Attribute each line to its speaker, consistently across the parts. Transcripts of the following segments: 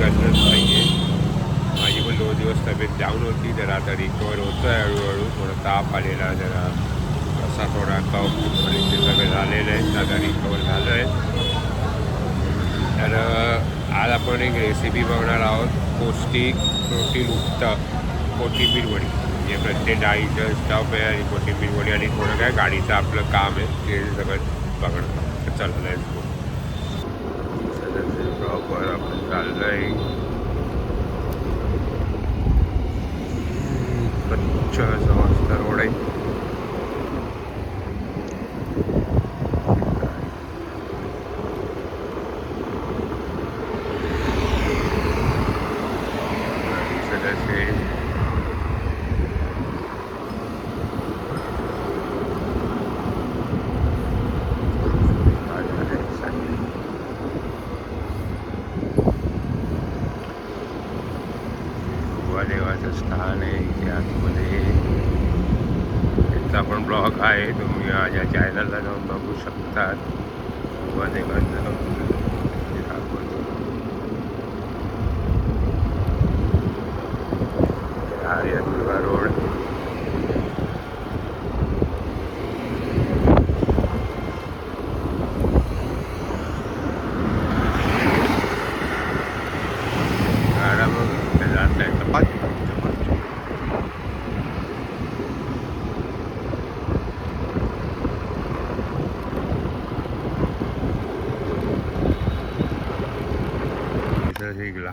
Speaker 1: गरजच नाही आहे माझी पण दोन दिवस तब्येत डाऊन होती जरा आता रिकवर होतं आहे हळूहळू. थोडं ताप आलेला जरा असा थोडा कफ आणि ते सगळं झालेलं आहे आता रिकवर झालं आहे तर आज आपण एक रेसिपी बघणार आहोत पौष्टिक प्रोटीनयुक्त कोथिंबीर वडी. म्हणजे प्रत्येक डाळीचं स्टफ आहे आणि कोथिंबीर वडी आणि थोडं काय गाडीचं आपलं काम आहे ते सगळं बघणं तर चला लेट्स गो प्रॉपर आपण चाललं आहे स्वच्छ असं मस्त रोड आहे सगळ्याचे देवाचं स्थान आहे इथे आतमध्ये त्याचा पण ब्लॉग आहे. तुम्ही माझ्या चॅनलला जाऊन बघू शकतात. देवाचं ते दाखवतो आर्यदुर्गा रोड गाड्या मग जात आहे चपाती चपाती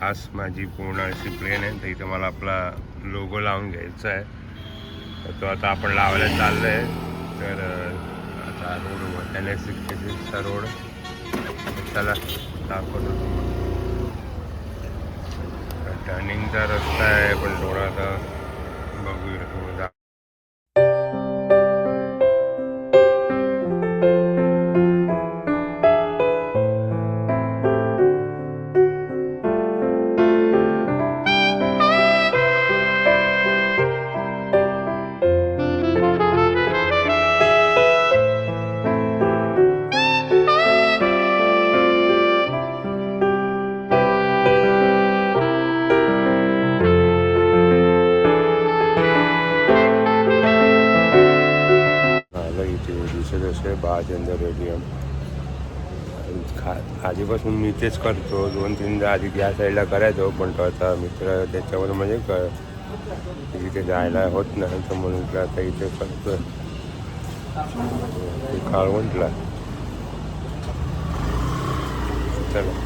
Speaker 1: खास माझी पूर्ण अशी प्लेन आहे. तर इथं मला आपला लोगो लावून घ्यायचा आहे. तर तो आता आपण लावायला चाललो आहे तर आता रोड त्याने सिक्सचा रोड. चला दाखवतो टर्निंगचा रस्ता आहे पण थोडा आता बघूया असे बाजंद रेडियम खा आधीपासून मी तेच करतो. दोन तीनदा आधी या साईडला करायचो पण तो आता मित्र त्याच्यावर म्हणजे क तिथे जायला होत नाही तर म्हणून आता इथे करतो काळवंटला. चला.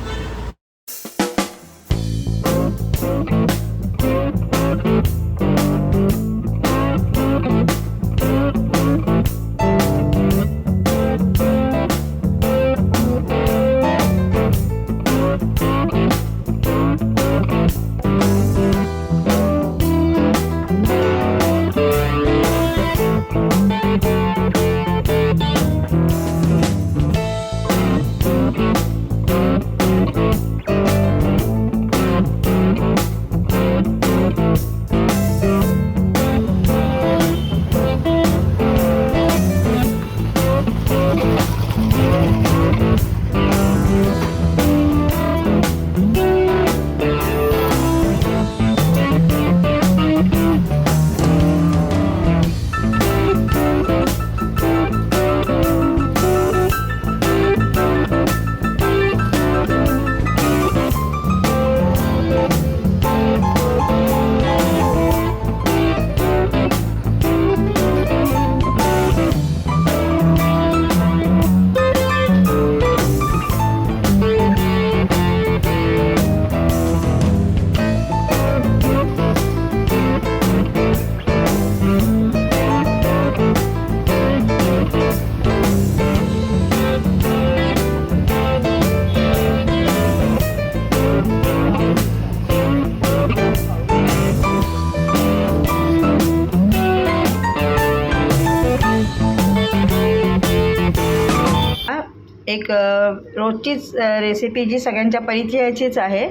Speaker 2: रोजचीच रेसिपी जी सगळ्यांच्या परिचयाचीच आहे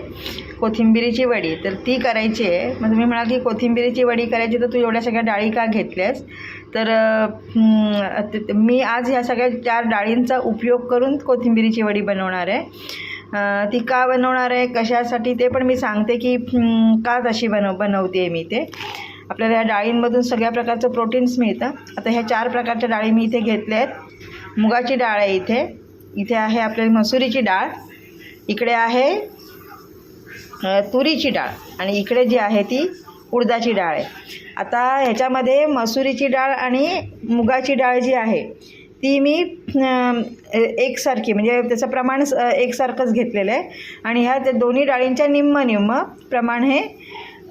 Speaker 2: कोथिंबिरीची वडी. तर ती करायची आहे. मग तुम्ही म्हणाल की कोथिंबिरीची वडी करायची तर तू एवढ्या सगळ्या डाळी का घेतल्यास. तर मी आज ह्या सगळ्या चार डाळींचा उपयोग करून कोथिंबिरीची वडी बनवणार आहे. ती का बनवणार आहे कशासाठी ते पण मी सांगते की का तशी बनव बनवते मी ते. आपल्याला ह्या डाळींमधून सगळ्या प्रकारचं प्रोटीन्स मिळतं. आता ह्या चार प्रकारच्या डाळी मी इथे घेतल्या आहेत. मुगाची डाळ आहे इथे. इथे आहे आपल्याला मसुरीची डाळ. इकडे आहे तुरीची डाळ. आणि इकडे जी आहे ती उडदाची डाळ आहे. आता ह्याच्यामध्ये मसुरीची डाळ आणि मुगाची डाळ जी आहे ती मी एकसारखी म्हणजे त्याचं प्रमाण एकसारखंच घेतलेलं आहे. आणि ह्या त्या दोन्ही डाळींच्या निम्म निम्म प्रमाण हे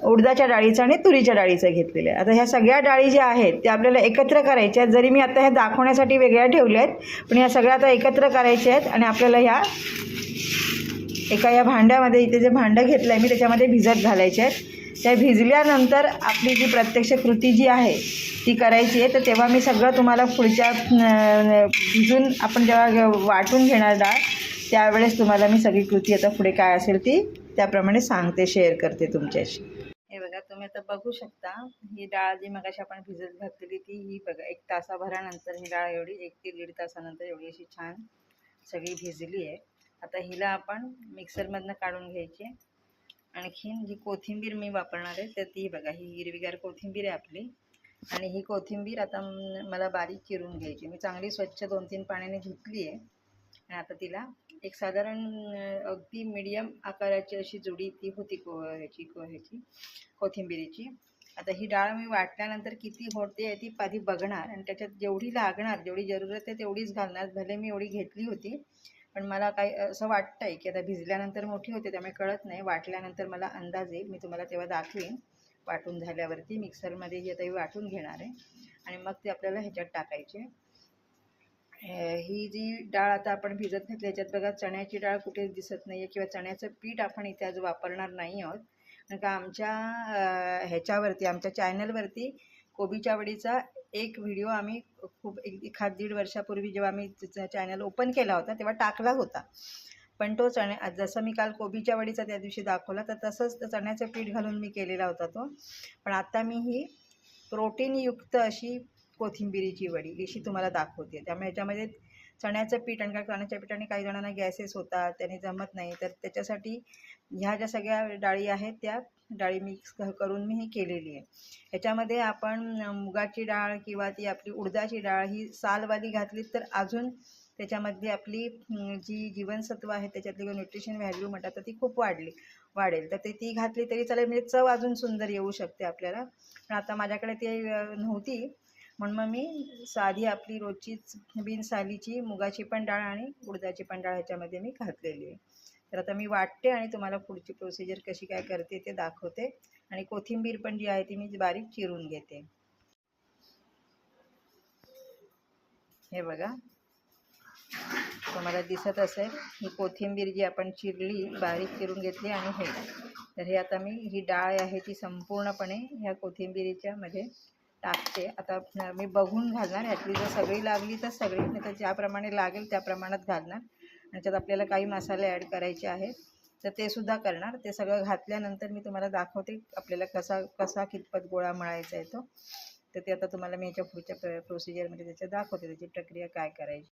Speaker 2: उडदाच्या डाळीचं आणि तुरीच्या डाळीचं घेतलेलं आहे. आता ह्या सगळ्या डाळी ज्या आहेत त्या आपल्याला एकत्र करायच्या आहेत. जरी मी आता ह्या दाखवण्यासाठी वेगळ्या ठेवल्या आहेत पण ह्या सगळ्या आता एकत्र करायच्या आहेत आणि आपल्याला ह्या एका या भांड्यामध्ये इथे जे भांडं घेतलं आहे मी त्याच्यामध्ये भिजत घालायचे आहेत. त्या भिजल्यानंतर आपली जी प्रत्यक्ष कृती जी आहे ती करायची आहे. तर तेव्हा मी सगळं तुम्हाला पुढच्या भिजून आपण जेव्हा वाटून घेणार डाळ त्यावेळेस तुम्हाला मी सगळी कृती आता पुढे काय असेल ती त्याप्रमाणे सांगते शेअर करते तुमच्याशी. तर आता बघू शकता. ही डाळ जी मगाशी आपण भिजत घातलेली ती ही बघा एक तासाभरानंतर ही डाळ एवढी एक ते दीड तासानंतर एवढी अशी छान सगळी भिजली आहे. आता हिला आपण मिक्सरमधनं काढून घ्यायची. आणखीन जी कोथिंबीर मी वापरणार आहे तर ती बघा ही हिरवीगार कोथिंबीर आहे आपली. आणि ही कोथिंबीर आता मला बारीक चिरून घ्यायची. मी चांगली स्वच्छ दोन तीन पाण्याने धुतली आहे. आता तिला एक साधारण अगदी मीडियम आकाराची अशी जुडी ती होती को ह्याची को ह्याची कोथिंबिरीची. आता ही डाळ मी वाटल्यानंतर किती होते आहे ती आधी बघणार आणि त्याच्यात जेवढी लागणार जेवढी जरूरत आहे तेवढीच घालणार. भले मी एवढी घेतली होती पण मला काही असं वाटतं आहे की आता भिजल्यानंतर मोठी होते त्यामुळे कळत नाही. वाटल्यानंतर मला अंदाज येईल मी तुम्हाला तेव्हा दाखवेन. वाटून झाल्यावरती मिक्सरमध्ये जे आता वाटून घेणार आहे. आणि मग ते आपल्याला ह्याच्यात टाकायचे. ही जी डाळ आता आपण भिजत घातली याच्यात बघा चण्याची डाळ कुठेच दिसत नाही आहे किंवा चण्याचं पीठ आपण इथे आज वापरणार नाही आहोत. कारण का आमच्या ह्याच्यावरती आमच्या चॅनलवरती कोबीच्या वडीचा एक व्हिडिओ आम्ही खूप एक एखाद दीड वर्षापूर्वी जेव्हा आम्ही चॅनल ओपन केला होता तेव्हा टाकला होता. पण तो चण्या जसं मी काल कोबीच्या वडीचा त्या दिवशी दाखवला तर तसंच चण्याचं पीठ घालून मी केलेला होता तो. पण आता मी ही प्रोटीनयुक्त अशी कोथिंबिरीची वडी अशी तुम्हाला दाखवते. त्यामुळे ह्याच्यामध्ये चण्याचं पीठ आणि काय चण्याच्या पिठाने काही जणांना गॅसेस होतात त्याने जमत नाही. तर त्याच्यासाठी ह्या ज्या सगळ्या डाळी आहेत त्या डाळी मिक्स करून मी ही केलेली आहे. ह्याच्यामध्ये आपण मुगाची डाळ किंवा ती आपली उडदाची डाळ ही सालवाली घातली तर अजून त्याच्यामध्ये आपली जी जीवनसत्व आहे त्याच्यातली न्यूट्रिशन व्हॅल्यू म्हणतात तर ती खूप वाढली वाढेल. तर ते ती घातली तरी चालेल म्हणजे चव अजून सुंदर येऊ शकते आपल्याला. पण आता माझ्याकडे ती नव्हती. म्हणून मग मी साधी आपली रोजचीच बिनसालीची मुगाची पण डाळ आणि उडदाची पण डाळ ह्याच्यामध्ये मी घातलेली आहे. तर आता मी वाटते आणि तुम्हाला पुढची प्रोसिजर कशी काय करते ते दाखवते. आणि कोथिंबीर पण जी आहे ती मी बारीक चिरून घेते. हे बघा. तुम्हाला दिसत असेल ही कोथिंबीर जी आपण चिरली बारीक चिरून घेतली आणि हे. तर हे आता मी ही डाळ आहे ती संपूर्णपणे ह्या कोथिंबीरीच्या मध्ये टाकते. आता मी बघून घालणार. ह्यातली जर सगळी लागली तर सगळी नाही तर ज्याप्रमाणे लागेल त्या प्रमाणात घालणार. आणि आपल्याला काही मसाले ॲड करायचे आहेत. तर ते सुद्धा करणार. ते सगळं घातल्यानंतर मी तुम्हाला दाखवते आपल्याला कसा कसा कितपत गोळा मळायचा आहे तो. तर ते आता तुम्हाला मी याच्या पुढच्या प्र प्रोसिजरमध्ये त्याच्या दाखवते त्याची प्रक्रिया काय करायची.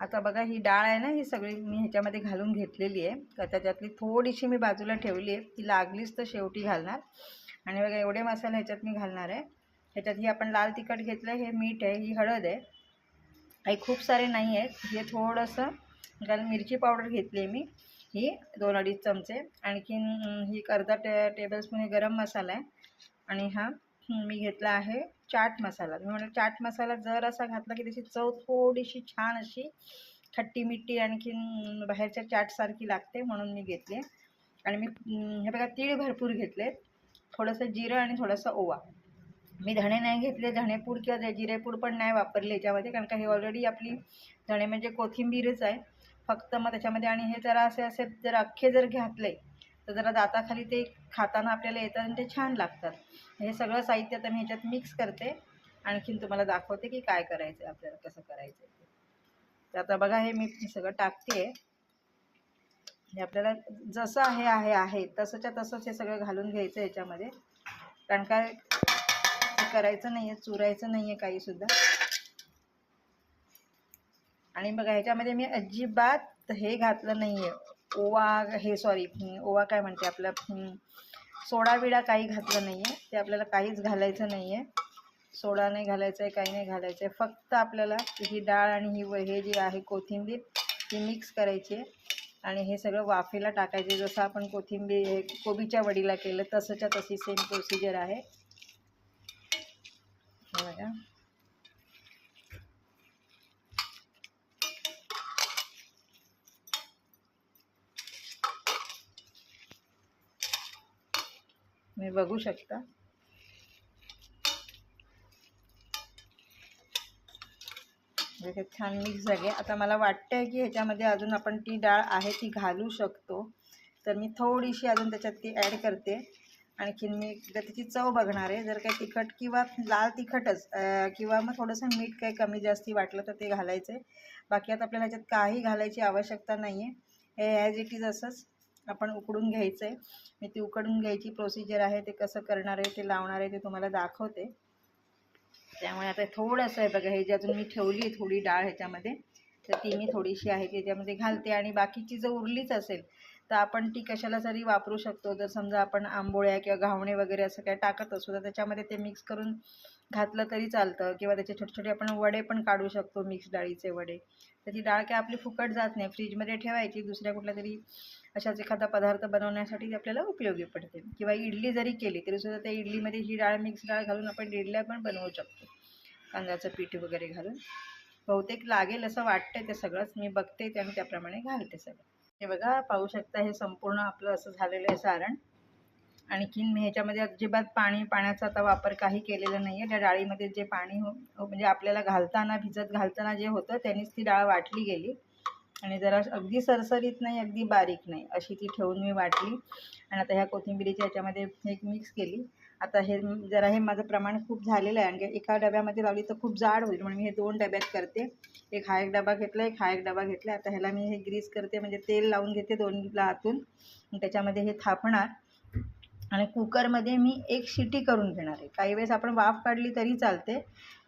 Speaker 2: आता बघा ही डाळ आहे ना ही सगळी मी ह्याच्यामध्ये घालून घेतलेली आहे. का त्याच्यातली थोडीशी मी बाजूला ठेवली आहे. ती लागलीच तर शेवटी घालणार. आणि बघा एवढे मसाले ह्याच्यात मी घालणार आहे. ह्याच्यात ही आपण लाल तिखट घेतलं आहे हे मीठ आहे ही हळद आहे. काही खूप सारे नाही आहेत. हे थोडंसं कारण मिरची पावडर घेतली आहे मी ही दोन अडीच चमचे. आणखीन ही एक अर्धा टे टेबलस्पून हे गरम मसाला आहे. आणि हा मी घेतला आहे चाट मसाला. मी म्हटलं चाट मसाला जर असा घातला की त्याची चव थोडीशी छान अशी खट्टी मिट्टी आणखीन बाहेरच्या चाटसारखी लागते म्हणून मी घेतली. आणि मी हे बघा तीळ भरपूर घेतले थोडंसं जिरं आणि थोडासा ओवा. मी धणे नाही घेतले धणेपूड किंवा ते जिरेपूड पण नाही वापरले याच्यामध्ये कारण का हे ऑलरेडी आपली धणे म्हणजे कोथिंबीरच आहे. फक्त मग त्याच्यामध्ये आणि हे जरा असे असे जर अख्खे जर घातले तर जरा दाताखाली ते खाताना आपल्याला येतात आणि ते छान लागतात. हे सगळं साहित्य आता मी ह्याच्यात मिक्स करते. आणखीन तुम्हाला दाखवते की काय करायचं आहे आपल्याला कसं करायचं आहे तर आता बघा हे मी सगळं टाकते. हे आपल्याला जसं आहे आहे आहे तसंच्या तसंच हे सगळं घालून घ्यायचं याच्यामध्ये. कारण काय करायचं नाही आहे चुरायचं नाही आहे काहीसुद्धा आणि बघा ह्याच्यामध्ये मी अजिबात हे घातलं नाही आहे ओवा हे सॉरी ओवा काय म्हणते आपलं? सोडा विडा काही घातलं नाही आहे ते आपल्याला काहीच घालायचं नाही आहे सोडा नाही घालायचा आहे काही नाही घालायचं आहे फक्त आपल्याला ही डाळ आणि ही हे जी आहे कोथिंबीर ती मिक्स करायची आहे. आणि हे सगळं वाफेला टाकायचे. जसं आपण कोथिंबीर हे कोबीच्या वडीला केलं तसंच्या तशी सेम प्रोसिजर आहे. बघा. तुम्ही बघू शकता. छान मिक्स झाले आता मला वाटतंय की ह्याच्यामध्ये अजून आपण ती डाळ आहे ती घालू शकतो. तर मी थोडीशी अजून त्याच्यात ती ॲड करते. आणखीन मी एकदा त्याची चव बघणार आहे. जर काही तिखट किंवा लाल तिखटच किंवा मग थोडंसं मीठ काही कमी जास्ती वाटलं तर ते घालायचं बाकी आता आपल्याला ह्याच्यात काही घालायची आवश्यकता नाही आहे हे ॲज इट इज असंच आपण उकडून घ्यायचं आहे मी ती उकडून घ्यायची प्रोसिजर आहे ते कसं करणार आहे ते लावणार आहे ते तुम्हाला दाखवते. त्यामुळे आता थोडंसं आहे बघा हे जे अजून मी ठेवली आहे थोडी डाळ ह्याच्यामध्ये तर ती मी थोडीशी आहे त्याच्यामध्ये घालते. आणि बाकीची जर उरलीच असेल तर आपण ती कशाला जरी वापरू शकतो जर समजा आपण आंबोळ्या किंवा घावणे वगैरे असं काय टाकत असू तर त्याच्यामध्ये ते मिक्स करून घातलं तरी चालतं. किंवा त्याचे छोटे छोटे आपण वडे पण काढू शकतो मिक्स डाळीचे वडे. तर ती डाळ काय आपली फुकट जात नाही. फ्रीजमध्ये ठेवायची दुसऱ्या कुठल्या तरी अशाच एखादा पदार्थ बनवण्यासाठी ती आपल्याला उपयोगी पडते. किंवा इडली जरी केली तरी सुद्धा त्या इडलीमध्ये ही डाळ मिक्स डाळ घालून आपण इडल्या पण बनवू शकतो. कांद्याचं पीठ वगैरे घालून. बहुतेक लागेल असं वाटतंय ते सगळंच. मी बघते ते आणि त्याप्रमाणे घालते सगळं. हे बघा पाहू शकता हे संपूर्ण आपलं असं झालेलं आहे सारण. आणखीन मी ह्याच्यामध्ये अजिबात पाणी पाण्याचा आता वापर काही केलेला नाही आहे त्या डाळीमध्ये जे पाणी हो, हो म्हणजे आपल्याला घालताना भिजत घालताना जे होतं त्यांनीच ती डाळ वाटली गेली. आणि जरा अगदी सरसरीत नाही अगदी बारीक नाही अशी ती ठेवून मी वाटली. आणि आता ह्या कोथिंबिरीच्या ह्याच्यामध्ये एक मिक्स केली. आता हे जरा हे माझं प्रमाण खूप झालेलं आहे. आणि एका डब्यामध्ये लावली तर खूप जाड होईल. म्हणून मी हे दोन डब्यात करते. एक हा एक डबा घेतला एक हा एक डबा घेतला. आता ह्याला मी हे ग्रीस करते. म्हणजे तेल लावून घेते दोनला आतून त्याच्यामध्ये हे थापणार. आणि कुकरमध्ये मी एक शिटी करून घेणार आहे. काही वेळेस आपण वाफ काढली तरी चालते.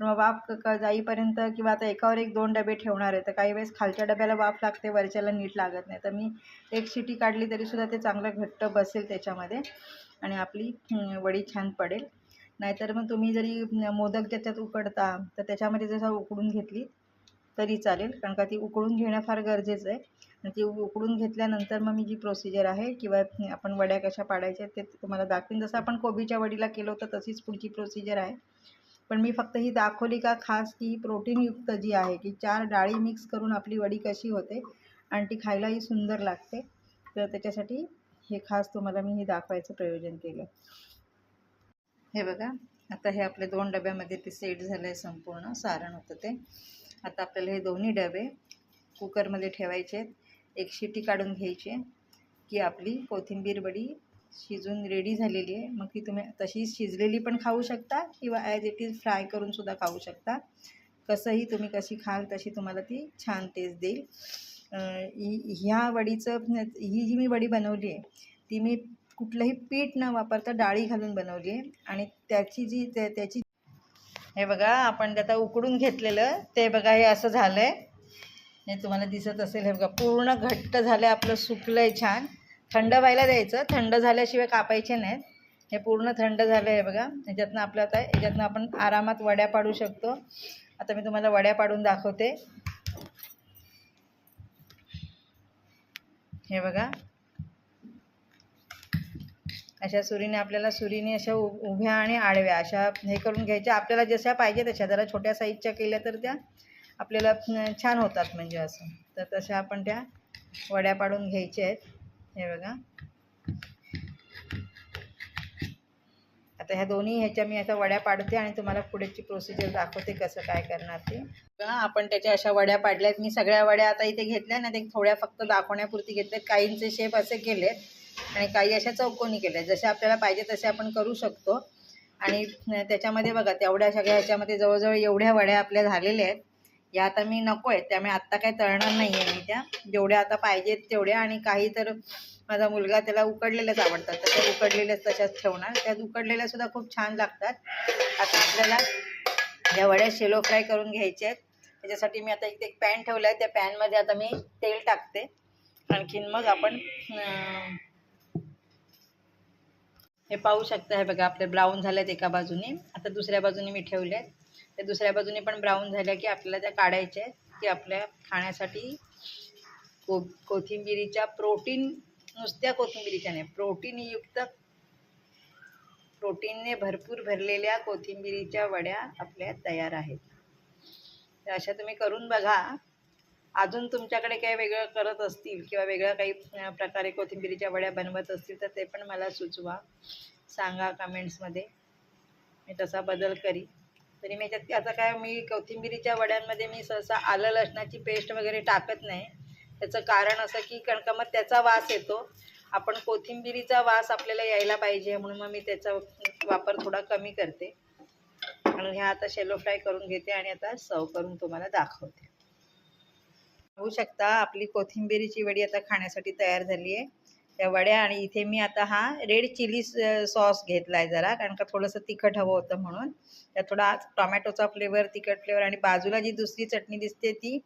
Speaker 2: पण मग वाफ क क- जाईपर्यंत किंवा आता एकावर एक दोन डबे ठेवणार आहे. तर काही वेळेस खालच्या डब्याला वाफ लागते वरच्याला नीट लागत नाही. तर मी एक शिटी काढली तरीसुद्धा ते चांगलं घट्ट बसेल त्याच्यामध्ये. आणि आपली वडी छान पडेल. नाहीतर मग तुम्ही जरी मोदक ज्याच्यात उकडता तर त्याच्यामध्ये जसं उकडून घेतली तरी चालेल कारण का ती उकळून घेणं फार गरजेचं आहे. आणि ती उकळून घेतल्यानंतर मग मी जी प्रोसिजर आहे किंवा आपण वड्या कशा पाडायच्या ते तुम्हाला दाखवीन. जसं आपण कोबीच्या वडीला केलं होतं तशीच पुढची प्रोसिजर आहे. पण मी फक्त ही दाखवली का खास की प्रोटीनयुक्त जी आहे की चार डाळी मिक्स करून आपली वडी कशी होते आणि ती खायलाही सुंदर लागते. तर त्याच्यासाठी हे खास तुम्हाला मी हे दाखवायचं प्रयोजन केलं. हे बघा आता हे आपले दोन डब्यामध्ये ते सेट झालं आहे संपूर्ण सारण होतं ते. आता आपल्याला हे दोन्ही डबे कुकरमध्ये ठेवायचे आहेत. एक शिटी काढून घ्यायची आहे की आपली कोथिंबीर वडी शिजून रेडी झालेली आहे. मग ती तुम्ही तशी शिजलेली पण खाऊ शकता किंवा ॲज इट इज फ्राय करूनसुद्धा खाऊ शकता. कसंही तुम्ही कशी खाल तशी तुम्हाला ती छान टेस्ट देईल. ह्या वडीचं ही जी मी वडी बनवली आहे ती मी कुठलंही पीठ न वापरता डाळी घालून बनवली आहे. आणि त्याची जी त्याची हे बघा आपण आता उकडून घेतलेलं ते बघा हे असं झालं आहे हे तुम्हाला दिसत असेल हे बघा पूर्ण घट्ट झालं आहे आपलं सुकलं आहे छान. थंड व्हायला द्यायचं थंड झाल्याशिवाय कापायचे नाहीत. हे पूर्ण थंड झालं आहे बघा. ह्याच्यातनं आपलं आता ह्याच्यातनं आपण आरामात वड्या पाडू शकतो. आता मी तुम्हाला वड्या पाडून दाखवते. हे बघा. अशा सुरीने आपल्याला सुरीने अशा उ उभ्या आणि आडव्या अशा हे करून घ्यायच्या. आपल्याला जशा पाहिजे तशा. जरा छोट्या साईजच्या केल्या तर त्या आपल्याला छान होतात म्हणजे असं. तर तशा आपण त्या वड्या पाडून घ्यायच्या आहेत. हे बघा. आता ह्या दोन्ही ह्याच्या मी आता वड्या पाडते आणि तुम्हाला पुढेची प्रोसिजर दाखवते कसं काय करणार ते. आपण त्याच्या अशा वड्या पाडल्यात. मी सगळ्या वड्या आता इथे घेतल्या ना ते थोड्या फक्त दाखवण्यापुरती घेतल्यात. काहींचे शेप असे केलेत आणि काही अशा चौकोनी केल्या जसे आपल्याला पाहिजे तसे आपण करू शकतो. आणि त्याच्यामध्ये बघा तेवढ्या सगळ्या ह्याच्यामध्ये जवळजवळ एवढ्या वड्या आपल्या झालेल्या आहेत. या आता मी नको आहेत त्यामुळे आत्ता काही तळणार नाही आहे मी त्या. जेवढ्या आता पाहिजेत तेवढ्या. आणि काही तर माझा मुलगा त्याला उकडलेल्याच आवडतात तर त्या उकडलेल्याच तशाच ठेवणार. त्यात उकडलेल्या सुद्धा खूप छान लागतात. आता आपल्याला या वड्या शेलो फ्राय करून घ्यायच्या आहेत. त्याच्यासाठी मी आता इथे एक पॅन ठेवला आहे त्या पॅनमध्ये आता मी तेल टाकते. आणखीन मग आपण हे पाहू शकता. हे बघा आपले ब्राऊन झालेत एका बाजूने. आता दुसऱ्या बाजूने मी ठेवले आहेत त्या दुसऱ्या बाजूने पण ब्राऊन झाल्या की आपल्याला त्या काढायच्या आहेत. की आपल्या खाण्यासाठी को कोथिंबिरीच्या प्रोटीन नुसत्या कोथिंबिरीच्या नाही प्रोटीनयुक्त प्रोटीनने भरपूर भरलेल्या कोथिंबिरीच्या वड्या आपल्या तयार आहेत. तर अशा तुम्ही करून बघा. अजून तुमच्याकडे काही वेगळं करत असतील किंवा वेगळ्या काही प्रकारे कोथिंबिरीच्या वड्या बनवत असतील तर ते पण मला सुचवा. सांगा कमेंट्समध्ये. मी तसा बदल करी तरी मी याच्यात आता काय मी कोथिंबिरीच्या वड्यांमध्ये मी सहसा आलं लसणाची पेस्ट वगैरे टाकत नाही. त्याचं कारण असं की कारण का मग त्याचा वास येतो. आपण कोथिंबिरीचा वास आपल्याला यायला पाहिजे म्हणून मग मी त्याचा वापर थोडा कमी करते. आणि ह्या आता शेलो फ्राय करून घेते आणि आता सर्व करून तुम्हाला दाखवते. पाहू शकता आपली कोथिंबिरीची वडी आता खाण्यासाठी तयार झाली आहे. त्या वड्या आणि इथे मी आता हा रेड चिली सॉस घेतला आहे जरा कारण का थोडंसं तिखट हवं होतं म्हणून. त्यात थोडा टॉमॅटोचा फ्लेवर तिखट फ्लेवर आणि बाजूला जी दुसरी चटणी दिसते ती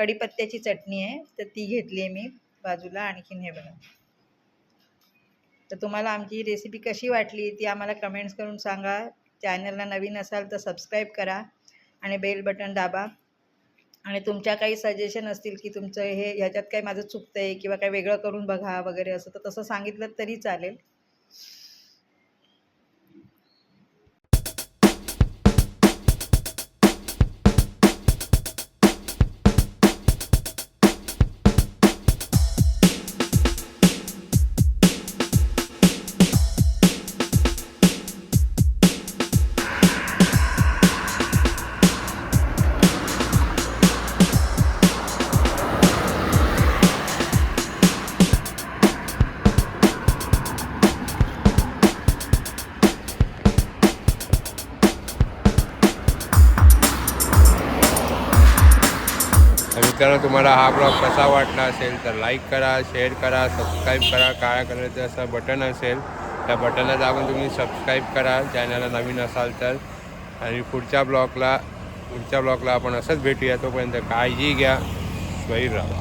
Speaker 2: कढीपत्त्याची चटणी आहे तर ती घेतली आहे मी बाजूला आणखीन हे बघा. तर तुम्हाला आमची रेसिपी कशी वाटली ती आम्हाला कमेंट्स करून सांगा. चॅनलला नवीन असाल तर सबस्क्राईब करा आणि बेल बटन दाबा. आणि तुमच्या काही सजेशन असतील की तुमचं हे ह्याच्यात काही माझं चुकतं आहे किंवा काही वेगळं करून बघा वगैरे असं तर तसं सांगितलं तरी चालेल.
Speaker 1: मित्रांनो तुम्हाला हा ब्लॉग कसा वाटला असेल तर लाईक करा शेअर करा सबस्क्राईब करा. काळ्या कलरचं असं बटन असेल त्या बटनला दाबून तुम्ही सबस्क्राईब करा. चॅनलला नवीन असाल तर. आणि पुढच्या ब्लॉगला पुढच्या ब्लॉगला आपण असंच भेटूया. तोपर्यंत काळजी घ्या. स्वैर राहा